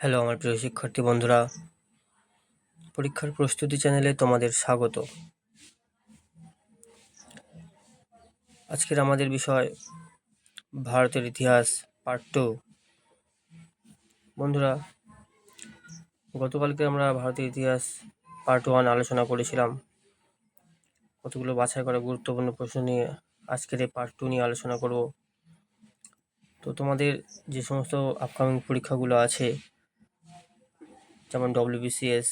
Hello, আমার প্রিয় শিক্ষার্থী বন্ধুরা। পরীক্ষার প্রস্তুতি চ্যানেলে তোমাদের স্বাগত। আজকের আমাদের বিষয় ভারতের ইতিহাস পার্ট টু। বন্ধুরা, গতকালকে আমরা ভারতের ইতিহাস পার্ট ওয়ান আলোচনা করেছিলাম। কতগুলো বাছাই করা গুরুত্বপূর্ণ প্রশ্ন নিয়ে আজকের এই পার্ট টু নিয়ে আলোচনা করব। তো তোমাদের যে সমস্ত আপকামিং পরীক্ষাগুলো আছে যেমন WBCS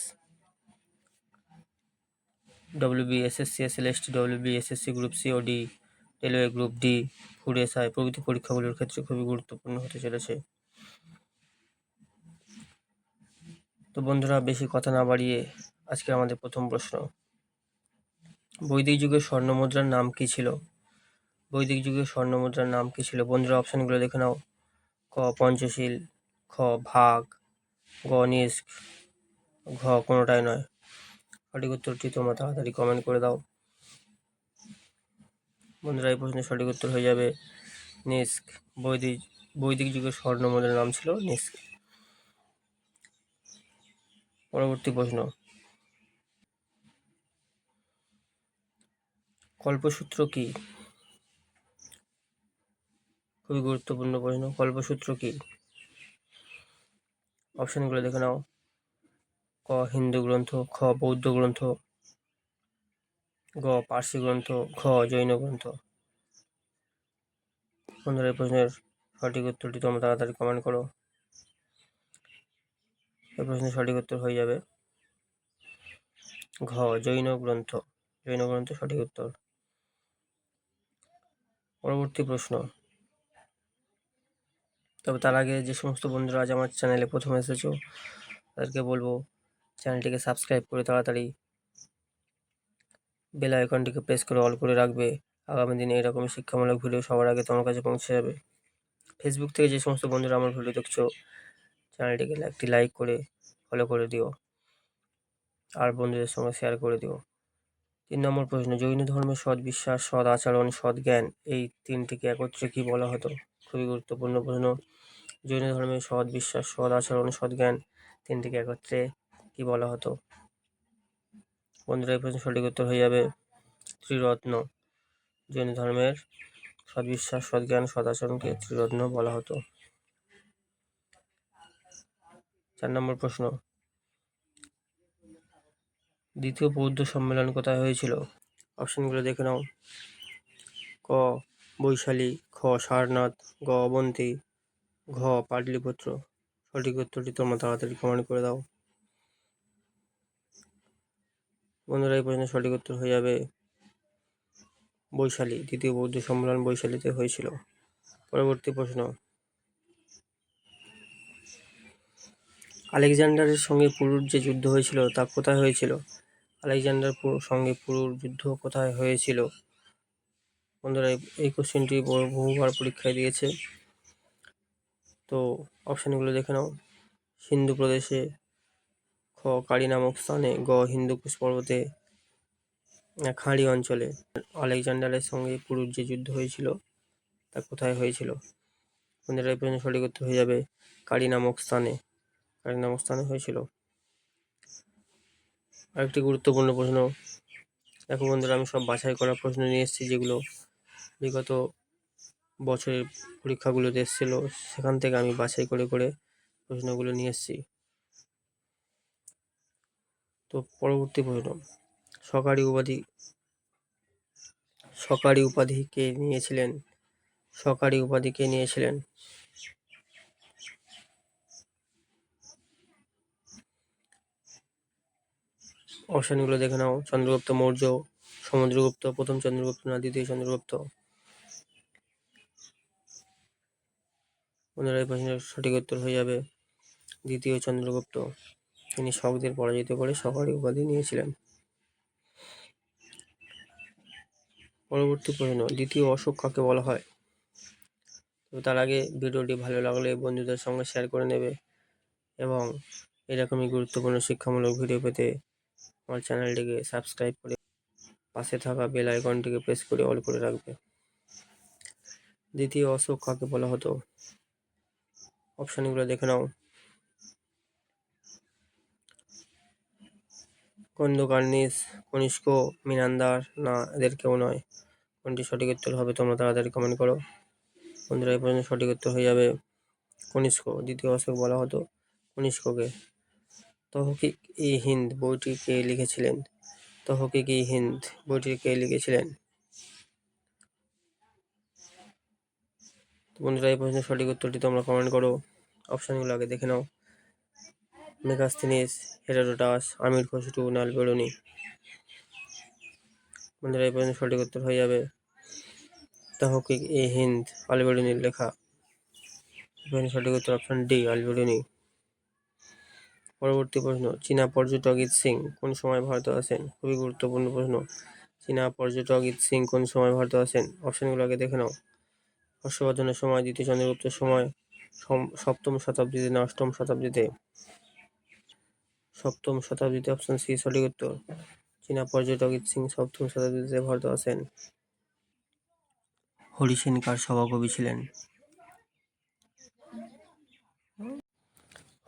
WB SSC SLST WB SSC group C ও D railway group D food SI প্রভৃতি পরীক্ষাগুলোর ক্ষেত্রে খুবই গুরুত্বপূর্ণ হতে চলেছে। তো বন্ধুরা, বেশি কথা না বাড়িয়ে আজকে আমাদের প্রথম প্রশ্ন। বৈদিক যুগের স্বর্ণ মুদ্রার নাম কি ছিল? বৈদিক যুগের স্বর্ণ মুদ্রার নাম কি ছিল? বন্ধুরা অপশানগুলো দেখে নাও। ক, পঞ্চশীল, খ, ভাগ গ নিষ্ক ঘ কোনোটাই নয়। সঠিক উত্তরটি তোমরা তাড়াতাড়ি কমেন্ট করে দাও। বন্ধুরা, এই প্রশ্নের সঠিক উত্তর হয়ে যাবে নিস্ক। বৈদিক বৈদিক যুগের স্বর্ণ মুদ্রার নাম ছিল নিস্ক। পরবর্তী প্রশ্ন। কল্পসূত্র কি? খুবই গুরুত্বপূর্ণ প্রশ্ন। কল্পসূত্র কি? অপশনগুলো দেখে নাও। ক, হিন্দু গ্রন্থ, খ, বৌদ্ধ গ্রন্থ, গ, পার্সি গ্রন্থ, ঘ, জৈন গ্রন্থ। বন্ধুরা, এই প্রশ্নের সঠিক উত্তরটি তোমরা তাড়াতাড়ি কমেন্ট করো। এই প্রশ্নের সঠিক উত্তর হয়ে যাবে ঘ, জৈন গ্রন্থ। জৈন গ্রন্থ সঠিক উত্তর। পরবর্তী প্রশ্ন। তবে তার আগে যে সমস্ত বন্ধুরা আজ আমার চ্যানেলে প্রথম এসেছ, তাদেরকে বলব চ্যানেলটিকে সাবস্ক্রাইব করে তাড়াতাড়ি বেল আইকনটিকে প্রেস করে অল করে রাখবে। আগামী দিনে এরকম শিক্ষামূলক ভিডিও সবার আগে তোমার কাছে পৌঁছে যাবে। ফেসবুক থেকে যে সমস্ত বন্ধুরা আমার ভিডিও দেখছ চ্যানেলটিকে একটি লাইক করে ফলো করে দিও। আর বন্ধুদের সঙ্গে শেয়ার করে দিও। তিন নম্বর প্রশ্ন, জৈন ধর্মের সৎ বিশ্বাস, সৎ আচরণ, সৎ জ্ঞান, এই তিনটিকে একত্রে কি বলা হতো? খুবই গুরুত্বপূর্ণ প্রশ্ন। জৈন ধর্মের সৎ বিশ্বাস, সৎ আচরণ, সৎ জ্ঞান তিনটিকে একত্রে কি বলা হতো? বন্ধুরা, এই প্রশ্ন সঠিক উত্তর হয়ে যাবে ত্রিরত্ন। জৈন ধর্মের সদ্বিশ্বাস সদ্জ্ঞান সদাচরণকে ত্রিরত্ন বলা হতো। চার নম্বর প্রশ্ন। দ্বিতীয় বৌদ্ধ সম্মেলন কোথায় হয়েছিল? অপশনগুলো দেখে নাও। ক বৈশালী খ সারনাথ গ অবন্তী, ঘ পাটলিপুত্র। সঠিক উত্তরটি তোমরা তাড়াতাড়ি কমেন্ট করে দাও। বন্ধুরা, এই প্রশ্নের সঠিক উত্তর হয়ে যাবে বৈশালী, দ্বিতীয় বৌদ্ধ সম্মেলন বৈশালীতে হয়েছিল। পরবর্তী প্রশ্ন। আলেকজান্ডারের সঙ্গে পুরুর যে যুদ্ধ হয়েছিল তা কোথায় হয়েছিল? আলেকজান্ডার সঙ্গে পুরুর যুদ্ধ কোথায় হয়েছিল? বন্ধুরা, এই কোশ্চেনটি বহুবার পরীক্ষায় দিয়েছে। তো অপশানগুলো দেখে নাও। সিন্ধু প্রদেশে খ, কালী নামক স্থানে, গ হিন্দুকুশ পর্বতে খাঁড়ি অঞ্চলে। আলেকজান্ডারের সঙ্গে পুরুর যে যুদ্ধ হয়েছিল, তা কোথায় হয়েছিল? বন্ধুরা, এই প্রশ্নের সঠিক উত্তর হয়ে যাবে কালী নামক স্থানে। কালী নামক স্থানে হয়েছিল। আরেকটি গুরুত্বপূর্ণ প্রশ্ন। দেখো বন্ধুরা, আমি সব বাছাই করা প্রশ্ন নিয়ে এসেছি যেগুলো বিগত বছরের পরীক্ষাগুলো এসেছিল, সেখান থেকে আমি বাছাই করে করে প্রশ্নগুলো নিয়ে এসেছি। তো পরবর্তী প্রশ্ন, সরকারি উপাধি সরকারি উপাধি কে নিয়েছিলেন? সরকারি উপাধি কে নিয়েছিলেন? অপশানগুলো দেখে নাও। চন্দ্রগুপ্ত, মৌর্য, সমুদ্রগুপ্ত, প্রথম চন্দ্রগুপ্ত না দ্বিতীয় চন্দ্রগুপ্ত? বন্ধুরা এই প্রশ্নের সঠিক উত্তর হয়ে যাবে। দ্বিতীয় চন্দ্রগুপ্ত, তিনি শকদের পরাজিত করে সরকারি উপাধি নিয়েছিলেন। পরবর্তী প্রশ্ন, দ্বিতীয় অশোক কাকে বলা হয়? তো তার আগে ভিডিওটি ভালো লাগলে বন্ধুদের সঙ্গে শেয়ার করে নেবে এবং এরকমই গুরুত্বপূর্ণ শিক্ষামূলক ভিডিও পেতে আমার চ্যানেলটিকে সাবস্ক্রাইব করে পাশে থাকা বেল আইকনটিকে প্রেস করে অল করে রাখবে। দ্বিতীয় অশোক কাকে বলা হতো? অপশানগুলো দেখে নাও। কোন দোকানিস কনিষ্ক, মিনান্দার, না, এদের কেউ নয়। কোনটি সঠিক উত্তর হবে তোমরা তাড়াতাড়ি কমেন্ট করো। বন্ধুরা, এই পর্যন্ত সঠিক উত্তর হয়ে যাবে কনিষ্ক, দ্বিতীয় অশোক বলা হতো কনিষ্ককে। তহকিক ই হিন্দ বইটি কে লিখেছিলেন? তহকিক ই হিন্দ বইটি কে লিখেছিলেন? বন্ধুরা, এই প্রশ্নের সঠিক উত্তরটি তোমরা কমেন্ট করো। অপশানগুলো আগে দেখে নাও। মেগাস্তিনিস হেরাডোটাস আমির খসরু নাল বেরুনি বন্ধুরা, এই প্রশ্নের সঠিক উত্তর হয়ে যাবে। তহকিক এ হিন্দ আলবেরুনির লেখা। সঠিক উত্তর অপশান ডি আলবেরুনি পরবর্তী প্রশ্ন, চীনা পর্যটক ইত সিং কোন সময় ভারতে আসেন? খুবই গুরুত্বপূর্ণ প্রশ্ন। চীনা পর্যটক ইত সিং কোন সময় ভারতে আসেন? অপশানগুলো আগে দেখে নাও। হর্ষবর্ধনের সময়, দ্বিতীয় চন্দ্রগুপ্তের সময় সপ্তম শতাব্দীতে না, অষ্টম শতাব্দীতে? সপ্তম শতাব্দীতে অপশন সি, সঠিক উত্তর। চীনা পর্যটক সিং সপ্তম শতাব্দীতে ভারতে আসেন হরিসেন কার সভাকবি ছিলেন?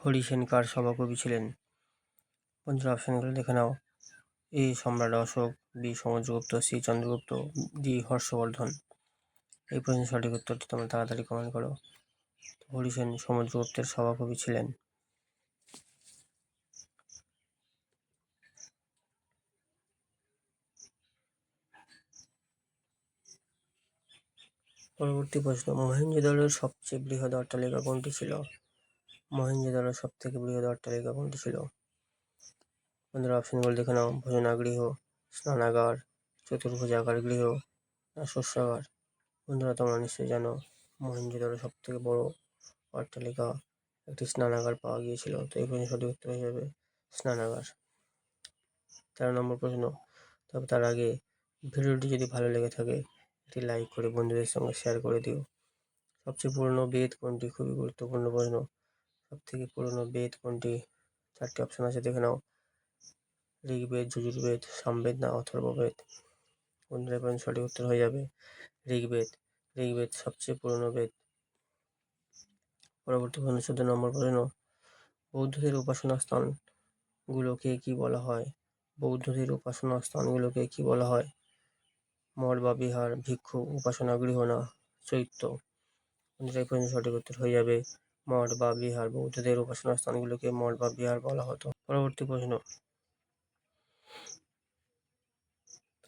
হরিসেন কার সভাকবি ছিলেন? বন্ধুরা অপশনগুলো দেখে নাও। এ সম্রাট Ashok, B Samudragupta, C Chandragupta, D Harshavardhan. এই প্রশ্নের সঠিক উত্তরটি তোমরা তাড়াতাড়ি কমেন্ট করো। হরিসেন সমুদ্রগুপ্তের সভাকবি ছিলেন। পরবর্তী প্রশ্ন মহেঞ্জোদড়োর সবচেয়ে বৃহৎ অট্টালিকা কোনটি ছিল? মহেঞ্জোদড়োর সব থেকে বৃহৎ অট্টালিকা কোনটি ছিল? বন্ধুরা অপশনগুলো দেখে নাও। ভোজনাগৃহ স্নানাগার চতুর্ভুজাগার গৃহ শস্যাগার? বন্ধুরা তোমরা নিশ্চয়ই জানো মহেঞ্জোদড়ো সব থেকে বড় অট্টালিকা একটি স্নানাগার পাওয়া গিয়েছিল। তো এই প্রশ্নের সঠিক উত্তর হয়ে যাবে স্নানাগার। তেরো নম্বর প্রশ্ন। তবে তার আগে ভিডিওটি যদি ভালো লেগে থাকে, একটি লাইক করে বন্ধুদের সঙ্গে শেয়ার করে দিও। সবচেয়ে পুরনো বেদ কোনটি? খুবই গুরুত্বপূর্ণ প্রশ্ন। সব থেকে পুরনো বেদ কোনটি? চারটি অপশন আছে, দেখে নাও। ঋগ্বেদ, যজুর্বেদ, সামবেদ না অথর্ববেদ? বন্ধুরা এবার সঠিক উত্তর হয়ে যাবে ঋগ্বেদ। ঋগ্বেদ সবচেয়ে পুরনো বেদ। পরবর্তী প্রশ্ন, চোদ্দ নম্বর প্রশ্ন। বৌদ্ধদের উপাসনা স্থানগুলোকে কি বলা হয়? বৌদ্ধদের উপাসনা স্থানগুলোকে কি বলা হয়? মঠ বা বিহার, ভিক্ষু, উপাসনা, গৃহ না, চৈত্য। এই প্রশ্নের সঠিক উত্তর হয়ে যাবে মঠ বা বিহার। বৌদ্ধদের উপাসনা স্থানগুলোকে মঠ বা বিহার বলা হতো। পরবর্তী প্রশ্ন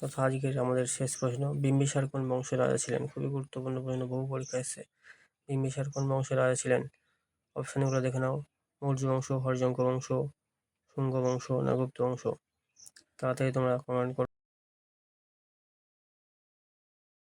তথা আজকের আমাদের শেষ প্রশ্ন বিম্বিসার কোন বংশের রাজা ছিলেন? খুবই গুরুত্বপূর্ণ প্রশ্ন, বহু পরীক্ষা এসছে। বিম্বিসার কোন বংশের রাজা ছিলেন? অপশানগুলো দেখে নাও। মৌর্য বংশ হরজঙ্ক বংশ, শুঙ্গ বংশ না গুপ্ত বংশ। তাড়াতাড়ি তোমরা কমেন্ট করো।